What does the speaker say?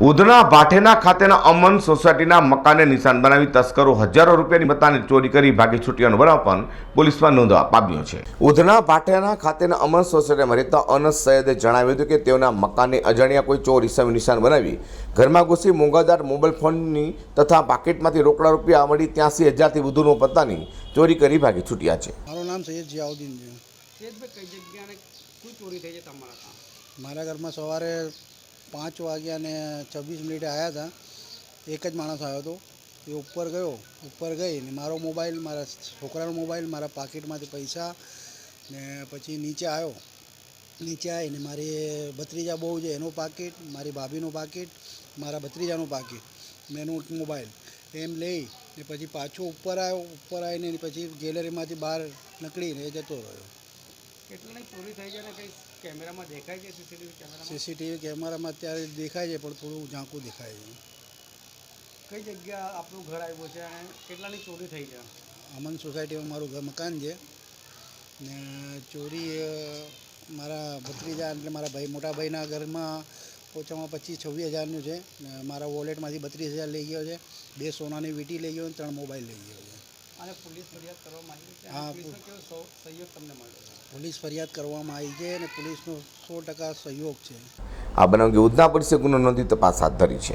ઉધના ભાઠેના ખાતેના અમન સોસાયટીના મકાને નિશાન બનાવી તસ્કરો હજારો રૂપિયાની મતાને ચોરી કરી ભાગી છૂટ્યાનો બનાવ પણ પોલીસમાં નોંધવા પામ્યો છે. ઉધના ભાઠેના ખાતેના અમન સોસાયટીમાં રહેતા અનસ સૈયદે જણાવ્યું હતું કે તેઓના મકાનની અજાણ્યા કોઈ ચોર ઇસમે નિશાન બનાવી ઘરમાં ઘૂસી મોંઘાદાર મોબાઈલ ફોનની તથા પાકેટમાંથી રોકડા રૂપિયા મળી ત્યાંસી હજારથી વધુનો પત્તાની ચોરી કરી ભાગી છૂટ્યા છે. મારું નામ સૈયદ જિયાઉદ્દીન છે. કઈ જગ્યાએ શું ચોરી થઈ છે તમારા મારા ઘરમાં સવારે પાંચ વાગ્યા ને છવ્વીસ મિનિટે આવ્યા હતા એક જ માણસ આવ્યો હતો એ ઉપર ગયો, ઉપર ગઈ ને મારો મોબાઈલ, મારા છોકરાનો મોબાઈલ, મારા પાકીટમાંથી પૈસા ને પછી નીચે આવ્યો નીચે આવીને મારી ભત્રીજા બહુ છે, એનું પાકીટ, મારી ભાભીનું પાકીટ, મારા ભત્રીજાનું પાકીટ, ને એનું મોબાઈલ. એમ લઈ ને પછી પાછો ઉપર આવ્યો ઉપર આવીને પછી ગેલેરીમાંથી બહાર નીકળીને જતો રહ્યો. કેટલાની ચોરી થઈ છે ને કઈ કેમેરામાં દેખાય છે સીસીટીવી કેમેરામાં? સીસીટીવી કેમેરામાં અત્યારે દેખાય છે પણ થોડું ઝાંખું દેખાય છે. કઈ જગ્યા આપણું ઘર આવ્યું છે અને કેટલાની ચોરી થઈ છે? અમન સોસાયટીમાં મારું ઘર મકાન છે. ને ચોરી મારા ભત્રીજા એટલે મારા ભાઈ મોટા ભાઈના ઘરમાં ઓછામાં પચીસ છવ્વીસ હજારનું છે. મારા વોલેટમાંથી બત્રીસ હજાર લઈ ગયો છે. બે સોનાની વીટી લઈ ગયો અને ત્રણ મોબાઈલ લઈ ગયો. છે અને પોલીસ ફરિયાદ કરવામાં આવી છે. હા, અને પોલીસનો કેવો સહયોગ તમને મળ્યો છે? પોલીસ ફરિયાદ કરવામાં આવી છે અને પોલીસનો સો ટકા સહયોગ છે. આ બનાવ અંગે ઉધના પોલીસે ગુનો નોંધી તપાસ હાથ ધરી છે.